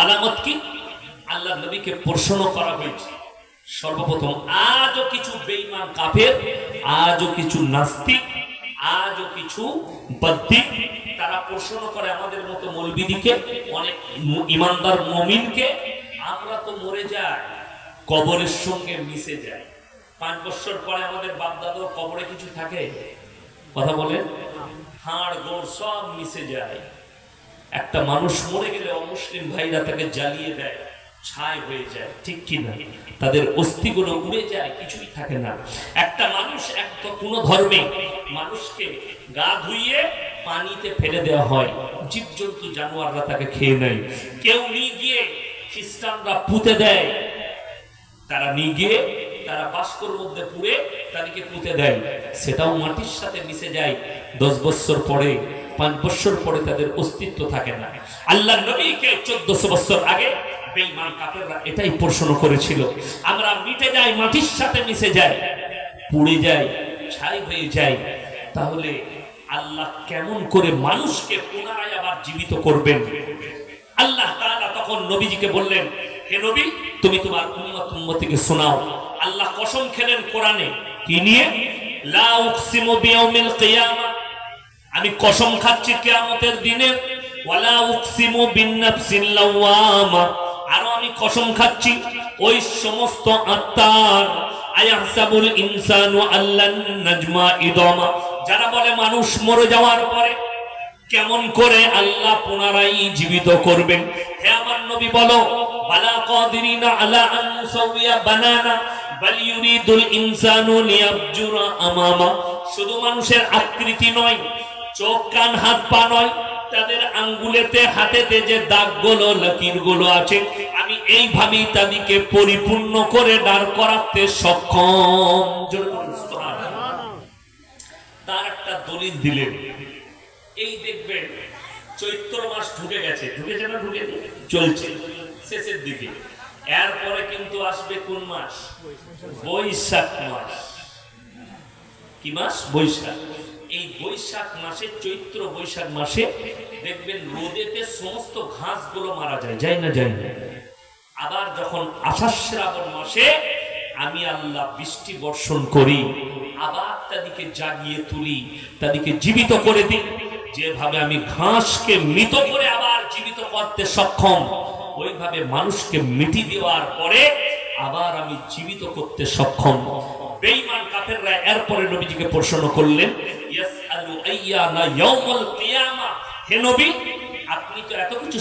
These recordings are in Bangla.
আলামত কি? আল্লাহ নবীকে প্রশ্ন করা হয়েছে। সর্বপ্রথম, আজও কিছু বেঈমান কাফের, আজও কিছু নাস্তিক, আজও কিছু বদ্দিক তারা প্রশ্ন করে আমাদের মতো মৌলবিদিকে, অনেক ইমানদার মমিনকে, আমরা তো মরে যাই, কবরের সঙ্গে মিশে যাই। পাঁচ বছর পরে আমাদের বাপ দাদার কবরে কিছু থাকে? কথা বলেন? হাড় গোড় সব মিশে যায়। একটা মানুষ মরে গেলে অমুসলিম ভাইরা তাকে জ্বালিয়ে দেয়, ছাই হয়ে যায়, ঠিক কি না তাদের অস্থিগুলো উড়ে যায়, কিছুই থাকে না। একটা মানুষ একটা কোনো ধর্মে মানুষকে গা ধুইয়ে পানিতে ফেলে দেওয়া হয়, জীবজন্তু জানোয়াররা তাকে খেয়ে নেয়। কেউ নিয়ে গিয়ে খ্রিস্টানরা পুঁতে দেয়, তারা নিয়ে গিয়ে তারা বাস্কর মধ্যে পুড়ে তাদেরকে পুঁতে দেয়। সেটাও মাটির সাথে মিশে যায়। দশ বছর পরে পাঁচ বছর পরে তাদের অস্তিত্ব থাকে না। আল্লাহ নবীকে চোদ্দশো বছর আগে বেঈমান কাপেররা এটাই প্রশ্ন করেছিল। আমরা মিটে যাই, মাটির সাথে মিশে যাই, পুড়ে যাই, ছাই হয়ে যায় তাহলে আল্লাহ কেমন করে মানুষকে পুনরায় আবার জীবিত করবেন? আল্লাহ তাআলা তখন নবীজিকে বললেন, হে নবী, তুমি তোমার উম্মত উম্মতিকে শোনাও। আল্লাহ কসম খেলেন কোরআনে, কি নিয়ে? লা উকসিমু বিয়াউমিল আমি কসম খাচ্ছি কিয়ামতের দিনে, ওয়ালা উকসিমু আরও আমি কসম খাচ্ছি, ওই সমস্ত আত্মার, আয়াহসাবুল ইনসানু আল্লান নাজমা ইদমা। যারা বলে মানুষ মরে যাওয়ার পরে, কেমন করে আল্লাহ পুনরায় জীবিত করবেন? হে আমার নবী বলো, বালা কাদিরিনা আলা আন নুসাউইয়া বানানা, বাল ইউরিদুল ইনসানু লিয়াবজুরা আমামা। শুধু মানুষের আকৃতি নয় চোখ, কান, হাত, পা নয়, তাদের আঙ্গুলেতে, হাতেতে যে দাগগুলো, লকিরগুলো আছে, আমি এইভাবেই তাদেরকে পরিপূর্ণ করে দাঁড় করাতে সক্ষম। তার একটা দলিল দিলেন। এই দেখবেন, চৈত্র মাস ঢুকে গেছে। ঢুকেছে না ঢুকে চলছে। শেষের দিকে। এরপরে কিন্তু আসবে কোন মাস? বৈশাখ মাস। কি মাস? বৈশাখ। এই বৈশাখ মাসে চৈত্র বৈশাখ মাসে দেখবেন রোদেতে সমস্ত ঘাসগুলো মারা যায় যায় না যায় না। আবার যখন আষাঢ় শ্রাবণ মাসে আমি আল্লাহ বৃষ্টি বর্ষণ করি, আবার তাদেরকে জাগিয়ে তুলি, তাদেরকে জীবিত করে দিই। যেভাবে আমি ঘাসকে মৃত করে আবার জীবিত করতে সক্ষম, ওইভাবে মানুষকে মিটি দেওয়ার পরে আবার আমি জীবিত করতে সক্ষম। কাফেররা এরপরে নবীজিকে প্রশ্ন করলেন, ইয়াসআলু আইয়ানা ইয়াউমুল কিয়ামা? হে নবী, আপনি তো এত কিছু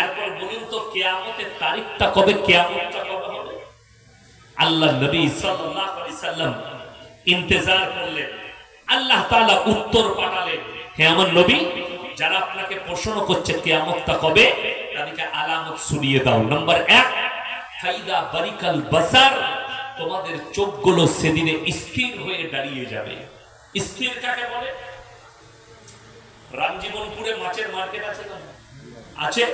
এরপর বলুন তো কেয়ামতের তারিখটা কবে, কেয়ামতটা কবে হবে? আল্লাহ নবী সাল্লাল্লাহু আলাইহি সাল্লাম করলেন, আল্লাহ তাআলা উত্তর পাঠালেন, হে আমার নবী, যারা আপনাকে প্রশ্ন করছে কেয়ামতটা কবে, তাদেরকে আলামত শুনিয়ে দাও। নাম্বার এক ফাইদা বারিকাল বাসার, তোমাদের চোখগুলো সেদিনে স্থির হয়ে দাঁড়িয়ে যাবে। স্থির কাকে বলে? রামজীবনপুরে মাছের মার্কেট আছে না আছে?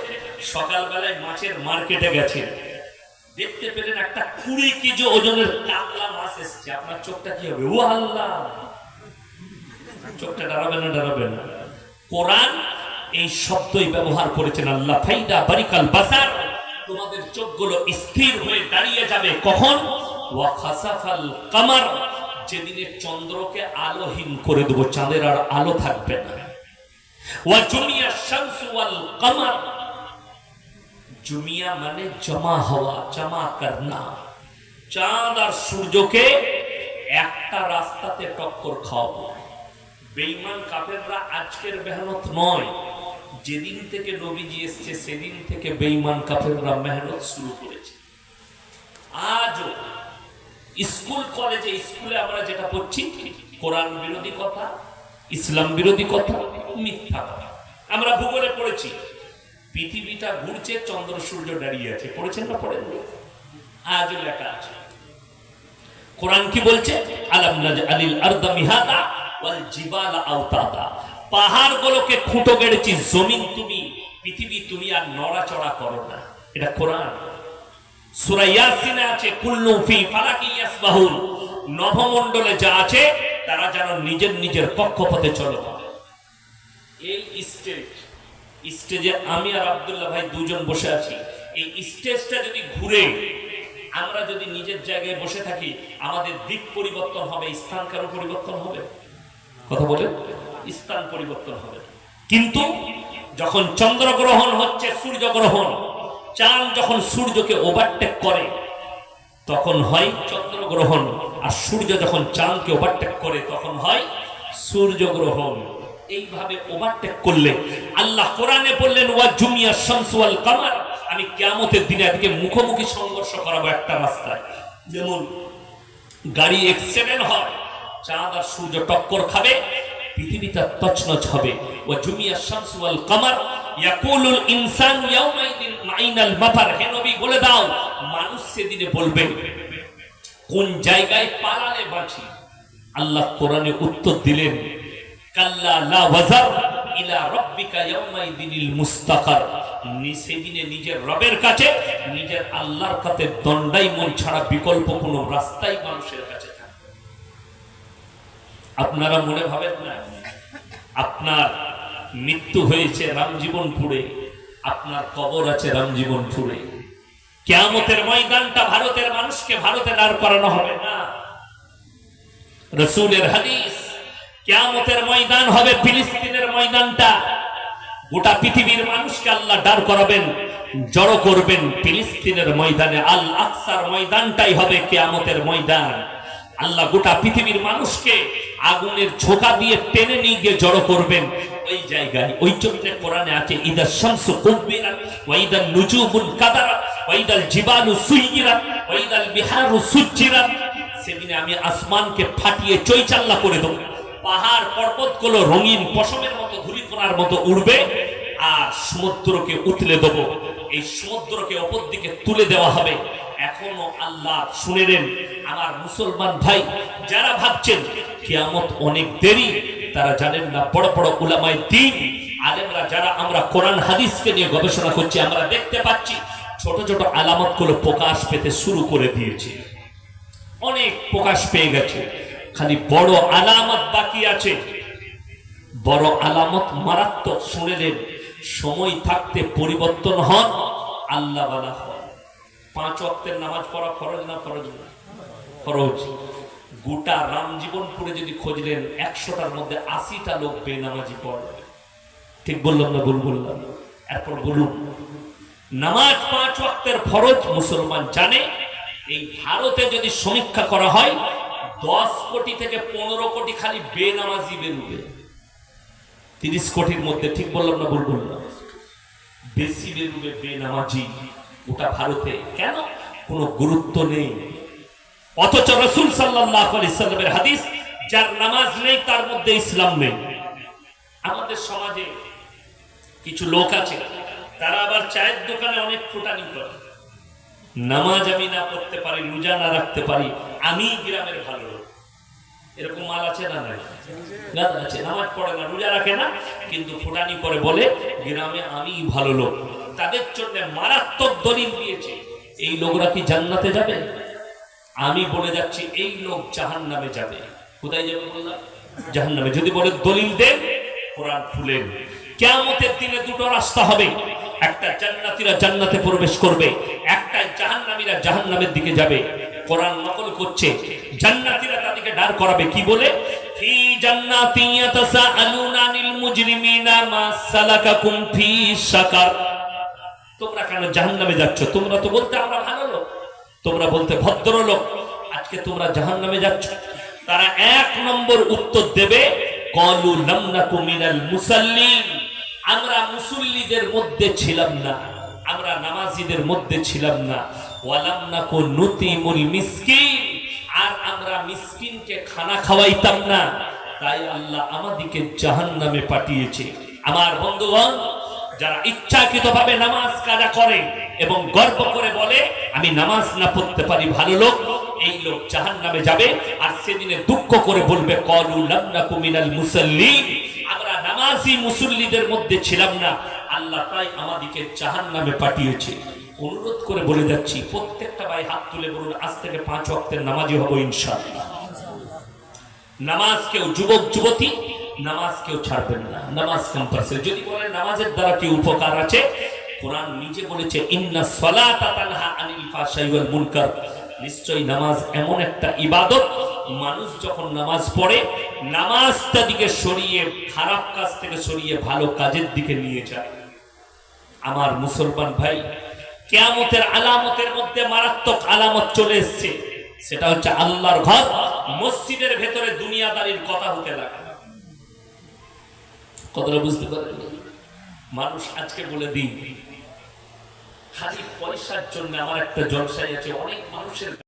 সকালবেলায় মাছের মার্কেটে গেছে। দেখতে পেলেন একটা কুড়ি কেজি ওজনের কাতলা মাছ এসছে। আপনার চোখটা কি হবে? ও আল্লাহ চোখটা দাঁড়াবে না দাঁড়াবে না। কোরআন এই শব্দই ব্যবহার করেছেন আল্লাহ। ফাইদা বারিকাল বাসার তোমাদের চোখগুলো স্থির হয়ে দাঁড়িয়ে যাবে। কখন? ওয়া খাসাফাল কামার। যেদিনে চন্দ্রকে আলোহীন করে দেবো, চাঁদের আর আলো থাকবে না। শামসু ওয়াল কামার। জুমিয়া মানে জমা হওয়া, জমা করনা চাঁদ আর সূর্যকে একটা রাস্তাতে টক্কর খাওয়াবো। বেঈমান কাফেররা আজকের মেহনত নয়। যেদিন থেকে নবীজি এসছে, সেদিন থেকে বেঈমান কাফেররা মেহনত শুরু করেছে। আজও স্কুল, কলেজে, স্কুলে আমরা যেটা পড়ছি, কোরআন বিরোধী কথা, ইসলাম বিরোধী কথা, মিথ্যা কথা। আমরা ভূগোলে পড়েছি, পৃথিবীটা ঘুরছে, চন্দ্র, সূর্য দাঁড়িয়ে আছে। পড়েছেন না পড়েন আজও লেখা আছে। কোরআন কি বলছে? আলাম আলিল আরদা মিহাদা ওয়াল জিবালা আওতাদা। পাহাড়গুলোকে খুঁটো গেড়েছি জমিন তুমি, পৃথিবী তুমি আর নড়াচড়া করো না। এটা কোরআন। আছে কুল্লু ফি ফালাকি যা আছে, তারা যেন নিজের নিজের কক্ষপথে এই স্টেট স্টেজে আমি আর আব্দুল্লাহ ভাই দুজন বসে আছি। এই স্টেজটা যদি ঘুরে, আমরা যদি নিজের জায়গায় বসে থাকি, আমাদের দিক পরিবর্তন হবে, স্থান কারও পরিবর্তন হবে? কথা বলে স্থান পরিবর্তন হবে। কিন্তু যখন চন্দ্রগ্রহণ হচ্ছে সূর্যগ্রহণ, চাঁদ যখন সূর্যকে ওভারটেক করে, তখন হয় চন্দ্রগ্রহণ। আর সূর্য যখন চাঁদকে ওভারটেক করে, তখন হয় সূর্যগ্রহণ। এইভাবে ওভারটেক করলে আল্লাহ কোরআনে বললেন, ওয়া জুমিয়া শামসু ওয়াল কামার। আমি কিয়ামতের দিনে আজকে মুখোমুখি সংঘর্ষ করাবো একটা রাস্তায়। যেমন গাড়ি অ্যাক্সিডেন্ট হয়, চাঁদ আর সূর্য টক্কর খাবে পৃথিবীটা তছনছ হবে। ওয়া জুমিয়া শামসু ওয়াল কামার, ইয়াকুলুল ইনসান ইয়াউমাইদিন মাইনাল মাফার। হে নবী, বলে দাও, মানুষ সেদিনে বলবে, কোন জায়গায় পালালে বাঁচি? আল্লাহ কোরআনে উত্তর দিলেন, কাল্লা লা ওয়াজার ইলা রাব্বিকা ইয়াউমাইদিনিল মুস্তাকার। সেদিনে নিজের রবের কাছে, নিজের আল্লাহর কাছে দণ্ডাই মন ছাড়া বিকল্প কোনো রাস্তাই মানুষের কাছে। আপনারা মনে ভাবেন না? আপনার মৃত্যু হয়েছে রামজীবনপুরে, আপনার কবর আছে রামজীবনপুরে। কেয়ামতের ময়দানটা ভারতের মানুষকে ভারতে দাঁড় করানো হবে না। রসুলের হাদিস, কেয়ামতের ময়দান হবে ফিলিস্তিনের ময়দানটা। গোটা পৃথিবীর মানুষকে আল্লাহ দাঁড় করাবেন, জড়ো করবেন ফিলিস্তিনের ময়দানে। আল আকসার ময়দানটাই হবে কেয়ামতের ময়দান। আল্লাহ গোটা পৃথিবীর মানুষকে আগুনের ঝোঁকা দিয়ে টেনে নিয়ে গিয়ে জড়ো করবেন। ওই জায়গায়, ওই জন্য কোরআনে আছে, ইদা শামসু কুব্বিরাত ওয়া ইদাল নুজুমুন কাদারাত ওয়া ইদাল জিবালু সুইয়িরাত ওয়া ইদাল বিহারু সুজ্জিরাত সেদিনে আমি আসমানকে ফাটিয়ে চৈচাল্লা করে দেবো। পাহাড় পর্বতগুলো রঙিন পশমের মতো ধুলিকোনার মতো উড়বে। সমুদ্রকে উতলে দেব। এই সমুদ্রকে অপর দিকে তুলে দেওয়া হবে। এখনও আল্লাহ শুনে নেন, আমার মুসলমান ভাই, যারা ভাবছেন কিয়ামত অনেক দেরি, তারা জানেন না, বড় বড় উলামায় দিন আলেমরা যারা আমরা কোরআন হাদিসকে নিয়ে গবেষণা করছি, আমরা দেখতে পাচ্ছি, ছোট ছোট আলামতগুলো প্রকাশ পেতে শুরু করে দিয়েছে। অনেক প্রকাশ পেয়ে গেছে। খালি বড় আলামত বাকি আছে। বড় আলামত মারাত্মক শুনেলেন সময় থাকতে পরিবর্তন হন, আল্লাহ পাঁচ অক্টের নামাজ পড়া ফরজ না ফরজ না? ফরজ। গোটা রাম জীবনপুরে যদি খুঁজলেন, একশোটার মধ্যে আশিটা লোক বেনামাজি পড়বে ঠিক বললাম না ভুল বললাম? এরপর বলুন, নামাজ পাঁচ ওয়াক্তের ফরজ মুসলমান জানে, এই ভারতে যদি সমীক্ষা করা হয়, দশ কোটি থেকে পনেরো কোটি খালি বেনামাজি বেরোবে। তিরিশ কোটির মধ্যে, ঠিক বললাম না ভুল বললাম? বেশি বেরোবে বেনামাজি ওটা ভারতে। কেন? কোনো গুরুত্ব নেই। অথচ রসুল সাল্লামের হাদিস, যার নামাজ নেই, তার মধ্যে ইসলাম নেই। আমাদের সমাজে কিছু লোক আছে, তারা আবার চায়ের দোকানে অনেক ফুটানি করে। নামাজ আমি না করতে পারি, রোজা না রাখতে পারি আমি গ্রামের ভালো লোক। এরকম মাল আছে না নাই? আছে। নামাজ পড়ে না, রোজা রাখে না, কিন্তু ফুটানি করে বলে, গ্রামে আমি ভালো লোক। তাদের জন্য মারাত্মক দলিল দিয়েছে। এই লোকরা কি জান্নাতে যাবে? আমি বলে যাচ্ছি, এই লোক জাহান নামে যাবে। কোথায় যাবে বললাম? জাহান নামে যদি বলে দলিল দেন, কোরআন খুলেন কেয়ামতের দিনে দুটো রাস্তা হবে। একটা জান্নাতীরা জান্নাতে প্রবেশ করবে, একটা জাহান্নামীরা জাহান্নামের দিকে যাবে। কোরআন নকল করছে। জান্নাতীরা দাঁড় করাবে কি বলে? তোমরা কেন যাচ্ছ? তোমরা তো বলতে আমরা ভালো লোক। তোমরা বলতে ভদ্র লোক। আজকে তোমরা যাচ্ছ। তারা এক নম্বর উত্তর দেবে, কলু লামনাকু আমরা মুসল্লিদের মধ্যে ছিলাম না। আমরা নামাজিদের মধ্যে ছিলাম না। ওয়ালাম নাকু নুতিমুল মিসকিন। মিসকিনকে খানা খাওয়াইতাম না, তাই আল্লাহ আমাদিকে জাহান্নামে পাঠিয়েছে। আমার বন্ধুগণ, যারা ইচ্ছাকৃত ভাবে নামাজ কাজা করে এবং গর্ব করে বলে, আমি নামাজ না পড়তে পারি ভালো লোক, এই লোক জাহান নামে যাবে। আর সেদিনে দুঃখ করে বলবে, কলু লামনাকু মিনাল মুসাল্লিন। আমরা নামাজি মুসল্লিদের মধ্যে ছিলাম না। আল্লাহ তাই আমাদেরকে জাহান নামে পাঠিয়েছে। অনুরোধ করে বলে যাচ্ছি, প্রত্যেকটা ভাই হাত তুলে বলুন, আজ থেকে পাঁচ ওয়াক্তের নামাজি হব ইনশাআল্লাহ। নামাজ কেউ যুবক, যুবতী, নামাজ কেউ ছাড়বেন না। নামাজ কম্পালসারি যদি বলে নামাজের দ্বারা কি উপকার আছে? কোরআন নিজে বলেছে, ইন্না সালাতা তানহা আনিল ফাহশাই ওয়াল মুনকার। নিশ্চয়ই নামাজ এমন একটা ইবাদত। মানুষ যখন নামাজ পড়ে, নামাজটা দিকে সরিয়ে, খারাপ কাজ থেকে সরিয়ে ভালো কাজের দিকে নিয়ে যায়। আমার মুসলমান ভাই, কেয়ামতের আলামতের মধ্যে মারাত্মক আলামত চলে এসছে। সেটা হচ্ছে আল্লাহর ঘর। মসজিদের ভেতরে দুনিয়াদারির কথা হতে লাগে। কতটা বুঝতে পারেন মানুষ আজকে বলে দিন খালি পয়সার জন্য আমার একটা জলসাই আছে, অনেক মানুষের